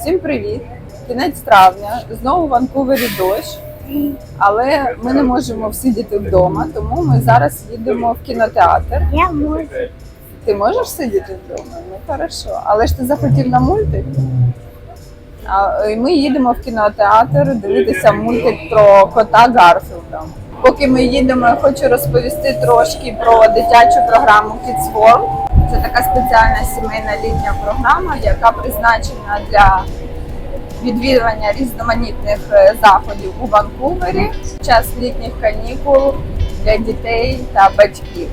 Всім привіт! Кінець травня. Знову в Ванкувері дощ, але ми не можемо всидіти вдома, тому ми зараз їдемо в кінотеатр. Я можу. Ти можеш сидіти вдома? Ну хорошо. Але ж ти захотів на мультик? А, і ми їдемо в кінотеатр дивитися мультик про кота Гарфілда. Поки ми їдемо, я хочу розповісти трошки про дитячу програму Kids World. Це така спеціальна сімейна літня програма, яка призначена для відвідування різноманітних е, заходів у Ванкувері в час літніх канікул для дітей та батьків.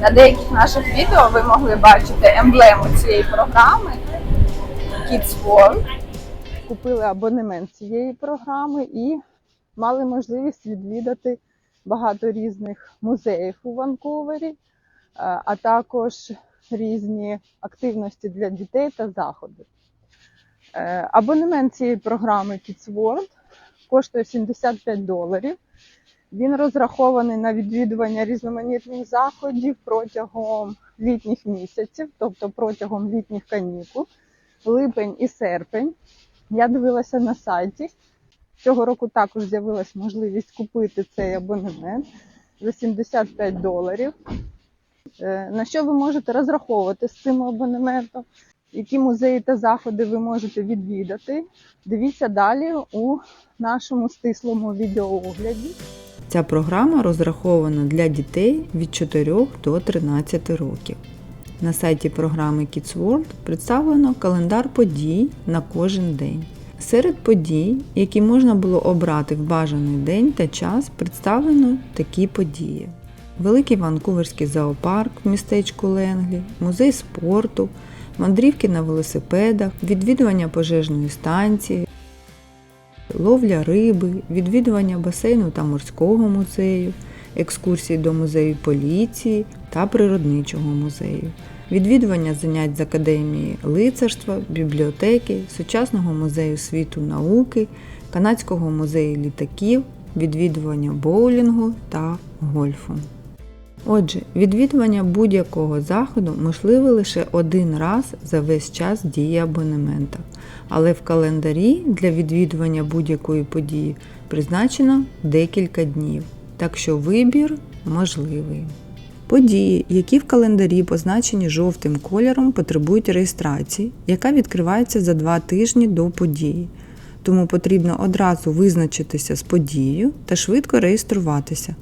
На деяких наших відео ви могли бачити емблему цієї програми Kids World. Купили абонемент цієї програми і мали можливість відвідати багато різних музеїв у Ванкувері, а також різні активності для дітей та заходи. Е, Абонемент цієї програми Kids World коштує 75 доларів. Він розрахований на відвідування різноманітних заходів протягом літніх місяців, тобто протягом літніх канікул, липень і серпень. Я дивилася на сайті. Цього року також з'явилась можливість купити цей абонемент за 75 доларів. Е, На що ви можете розраховувати з цим абонементом? Які музеї та заходи ви можете відвідати? Дивіться далі у нашому стислому відеоогляді. Ця програма розрахована для дітей від 4 до 13 років. На сайті програми Kids World представлено календар подій на кожен день. Серед подій, які можна було обрати в бажаний день та час, представлено такі події: Великий Ванкуверський зоопарк в містечку Ленглі, музей спорту, мандрівки на велосипедах, відвідування пожежної станції, ловля риби, відвідування басейну та морського музею, екскурсії до музею поліції та природничого музею, відвідування занять з академії лицарства, бібліотеки, сучасного музею світу науки, канадського музею літаків, відвідування боулінгу та гольфу. Отже, відвідування будь-якого заходу можливе лише один раз за весь час дії абонемента, але в календарі для відвідування будь-якої події призначено декілька днів, так що вибір можливий. Події, які в календарі позначені жовтим кольором, потребують реєстрації, яка відкривається за два тижні до події. Тому потрібно одразу визначитися з подією та швидко реєструватися.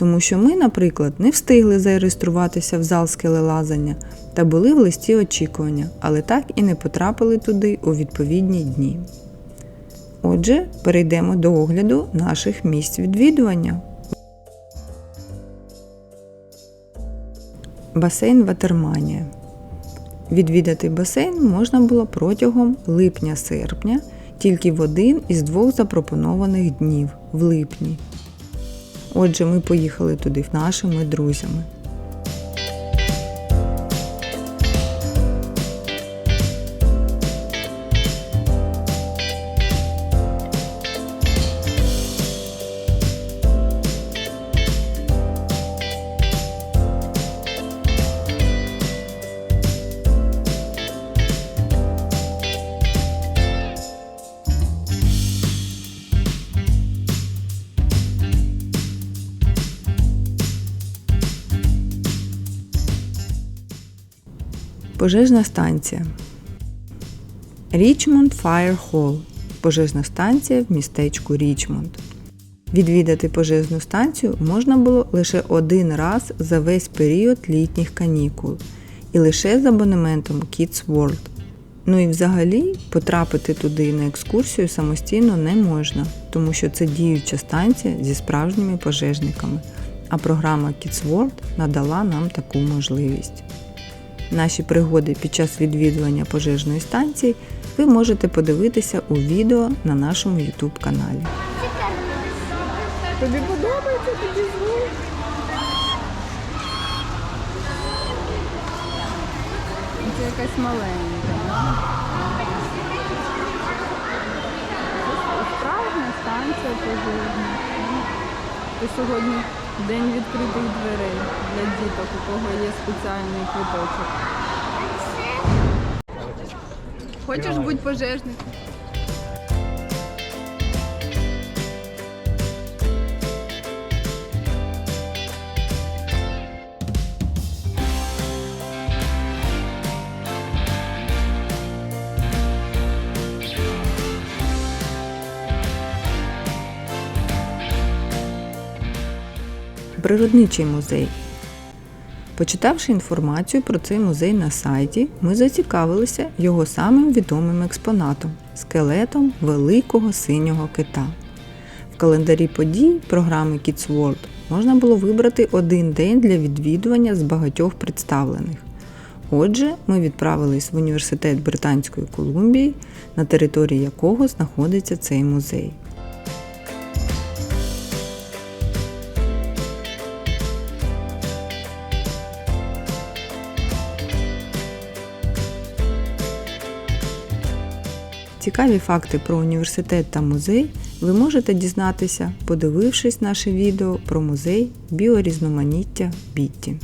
Тому що ми, наприклад, не встигли зареєструватися в зал скелелазання та були в листі очікування, але так і не потрапили туди у відповідні дні. Отже, перейдемо до огляду наших місць відвідування. Басейн Ватерманія. Відвідати басейн можна було протягом липня-серпня, тільки в один із двох запропонованих днів в липні. Отже, ми поїхали туди нашими друзями. Пожежна станція. Річмонд Fire Hall. Пожежна станція в містечку Річмонд. Відвідати пожежну станцію можна було лише один раз за весь період літніх канікул і лише з абонементом Kids World. Ну і взагалі потрапити туди на екскурсію самостійно не можна, тому що це діюча станція зі справжніми пожежниками, а програма Kids World надала нам таку можливість. Наші пригоди під час відвідування пожежної станції ви можете подивитися у відео на нашому YouTube каналі. Тобі подобається тобі звук? Це якась маленька. Справжня станція пожежна. Це сьогодні день відкритих дверей для діток, у кого є спеціальний квиточок. Хочеш бути пожежником? Природничий музей. Почитавши інформацію про цей музей на сайті, ми зацікавилися його самим відомим експонатом скелетом великого синього кита. В календарі подій програми Kids World можна було вибрати один день для відвідування з багатьох представлених. Отже, ми відправились в університет Британської Колумбії, на території якого знаходиться цей музей. Цікаві факти про університет та музей ви можете дізнатися, подивившись наше відео про музей біорізноманіття Бітті.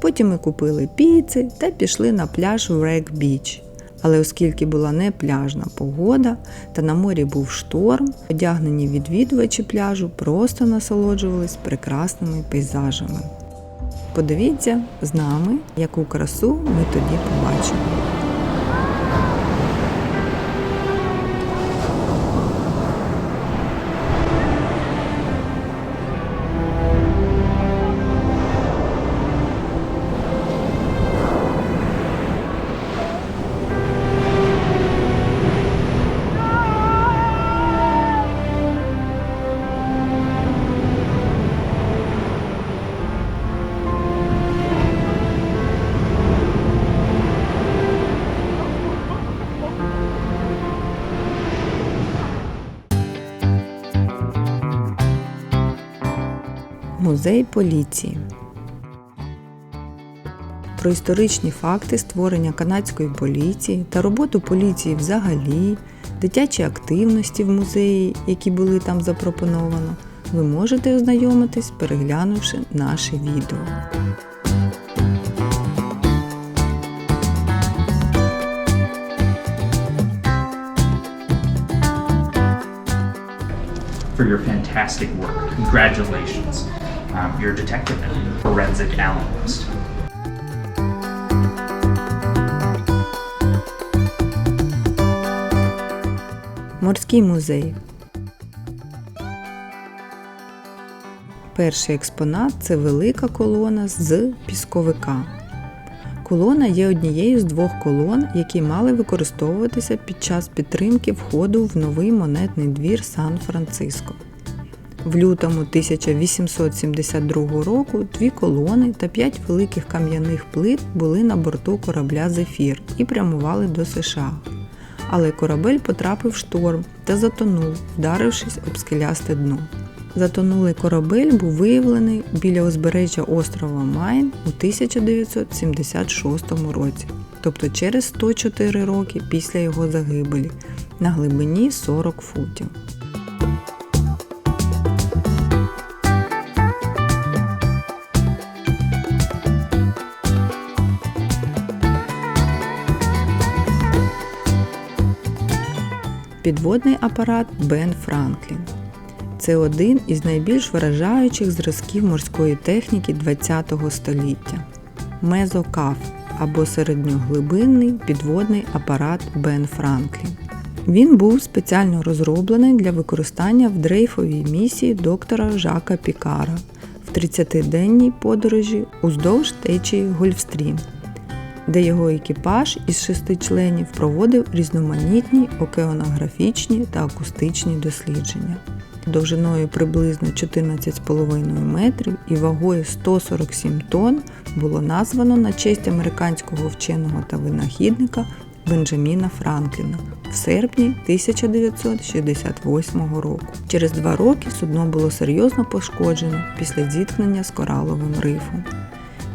Потім ми купили піци та пішли на пляж Врек Біч. Але оскільки була не пляжна погода та на морі був шторм, одягнені відвідувачі пляжу просто насолоджувались прекрасними пейзажами. Подивіться з нами, яку красу ми тоді побачили. Музей поліції. Про історичні факти створення канадської поліції та роботу поліції взагалі, дитячі активності в музеї, які були там запропоновано, ви можете ознайомитись, переглянувши наше відео. for your fantastic work. Congratulations. Um, you're a detective now, forensic analyst. Морський музей. Перший експонат це велика колона з пісковика. Колона є однією з двох колон, які мали використовуватися під час підтримки входу в новий монетний двір Сан-Франциско. В лютому 1872 року дві колони та п'ять великих кам'яних плит були на борту корабля Зефір і прямували до США. Але корабель потрапив в шторм та затонув, вдарившись об скелясте дно. Затонулий корабель був виявлений біля узбережжя острова Майн у 1976 році, тобто через 104 роки після його загибелі, на глибині 40 футів. Підводний апарат Бен Франклін. Це один із найбільш вражаючих зразків морської техніки ХХ століття. Мезокаф або середньоглибинний підводний апарат Бен Франклін. Він був спеціально розроблений для використання в дрейфовій місії доктора Жака Пікара в 30-денній подорожі уздовж течії Гольфстрім, де його екіпаж із шести членів проводив різноманітні океанографічні та акустичні дослідження. Довжиною приблизно 14,5 метрів і вагою 147 тонн було названо на честь американського вченого та винахідника Бенджаміна Франкліна в серпні 1968 року. Через два роки судно було серйозно пошкоджено після зіткнення з кораловим рифом.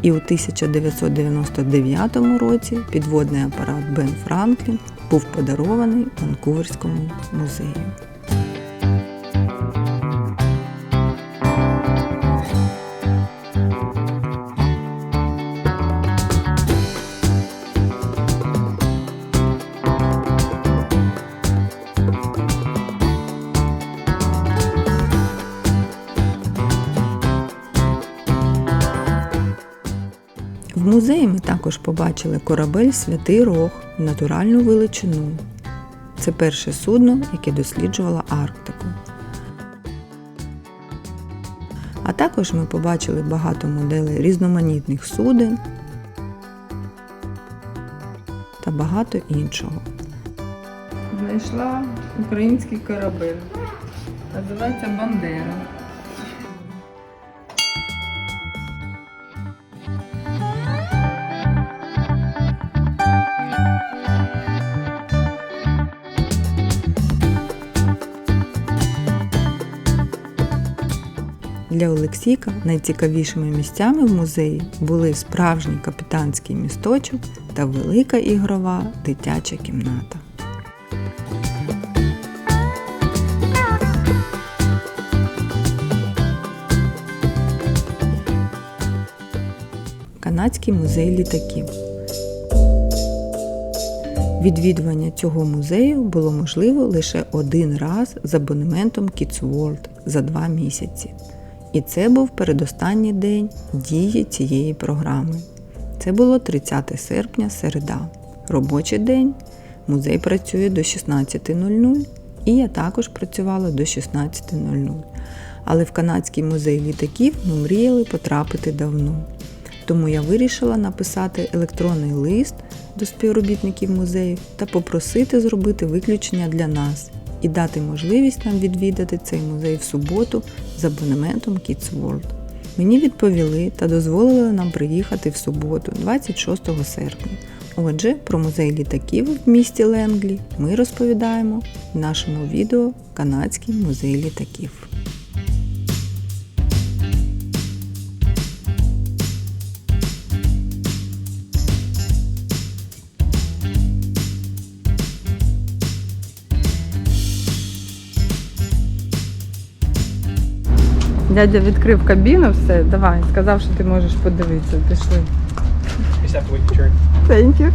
І у 1999 році підводний апарат Бен Франклін був подарований Ванкуверському музею. Також побачили корабель Святий Рог в натуральну величину. Це перше судно, яке досліджувало Арктику. А також ми побачили багато моделей різноманітних суден та багато іншого. Знайшла український корабель. Називається Бандера. Для Олексійка найцікавішими місцями в музеї були справжній капітанський місточок та велика ігрова дитяча кімната. Канадський музей літаків. Відвідування цього музею було можливо лише один раз з абонементом Kids World за два місяці. І це був передостанній день дії цієї програми. Це було 30 серпня, середа. Робочий день. Музей працює до 16.00 і я також працювала до 16.00. Але в канадський музей літаків ми мріяли потрапити давно. Тому я вирішила написати електронний лист до співробітників музею та попросити зробити виключення для нас і дати можливість нам відвідати цей музей в суботу з абонементом Kids World. Мені відповіли та дозволили нам приїхати в суботу, 26 серпня. Отже, про музей літаків в місті Ленглі ми розповідаємо в нашому відео Канадський музей літаків. Дядя відкрив кабіну, все, давай, сказав, що ти можеш подивитися. Пішли. You just have to wait your turn. Thank you.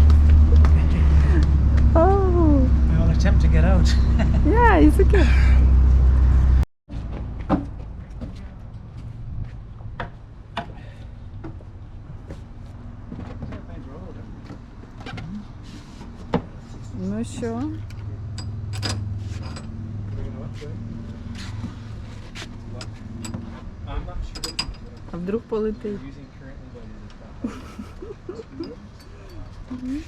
Oh, We will attempt to get out. yeah, it's okay. Полетить? currently, but it.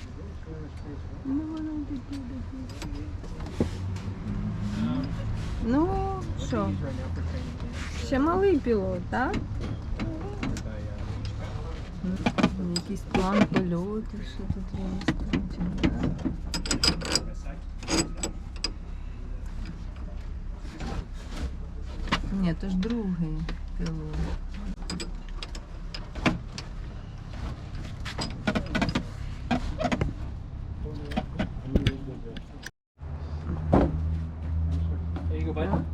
Ну, що? Ще малий пілот, так? Якийсь план польоту, що тут є. Ні, то ж другий you go, bud.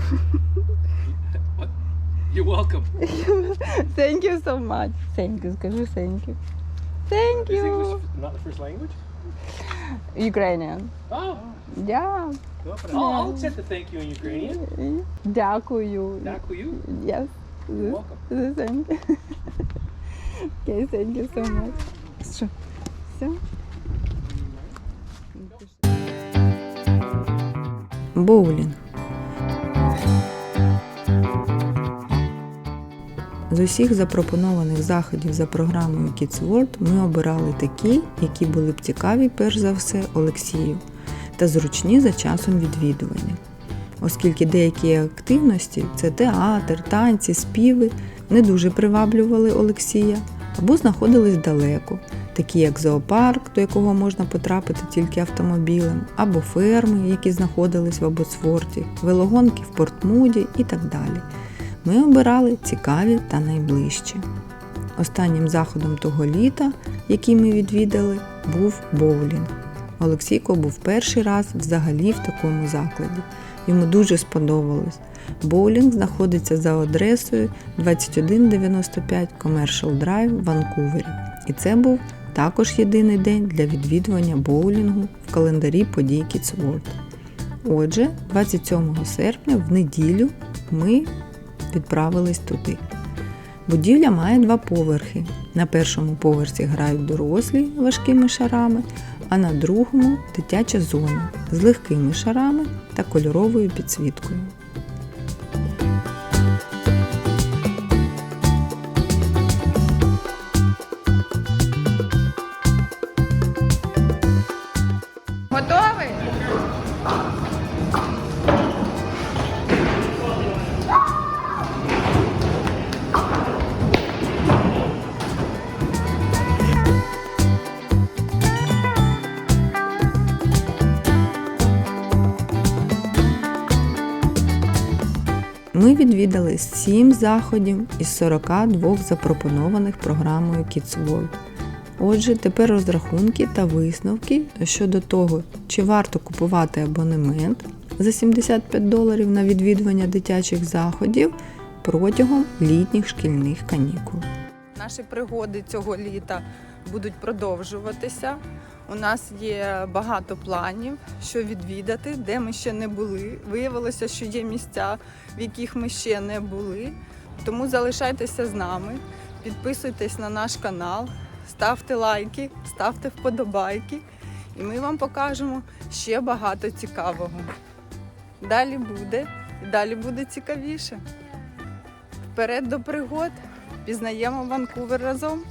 what? You're welcome. Thank you so much. Thank you, скажи thank you. Thank Is you. English not the first language? Ukrainian. Oh, Yeah. go for it. I'll, I'll accept the thank you in Ukrainian. Дякую. Дякую. Yes. You're welcome. The same. okay, thank you so much. Що? Все? Боулінг. З усіх запропонованих заходів за програмою Kids World ми обирали такі, які були б цікаві перш за все Олексію, та зручні за часом відвідування. Оскільки деякі активності це театр, танці, співи не дуже приваблювали Олексія або знаходились далеко, такі як зоопарк, до якого можна потрапити тільки автомобілем, або ферми, які знаходились в Абосфорті, велогонки в Портмуді і так далі. Ми обирали цікаві та найближчі. Останнім заходом того літа, який ми відвідали, був боулінг. Олексійко був перший раз взагалі в такому закладі. Йому дуже сподобалось. Боулінг знаходиться за адресою 2195 Commercial Drive в Ванкувері. І це був також єдиний день для відвідування боулінгу в календарі подій Kids World. Отже, 27 серпня в неділю ми відправились туди. Будівля має два поверхи. На першому поверсі грають дорослі важкими шарами, а на другому дитяча зона з легкими шарами та кольоровою підсвіткою. Ми відвідали 7 заходів із 42 запропонованих програмою Kids World. Отже, тепер розрахунки та висновки щодо того, чи варто купувати абонемент за 75 доларів на відвідування дитячих заходів протягом літніх шкільних канікул. Наші пригоди цього літа будуть продовжуватися. У нас є багато планів, що відвідати, де ми ще не були. Виявилося, що є місця, в яких ми ще не були. Тому залишайтеся з нами, підписуйтесь на наш канал, ставте лайки, ставте вподобайки, і ми вам покажемо ще багато цікавого. Далі буде, і далі буде цікавіше. Вперед до пригод! Пізнаємо Ванкувер разом.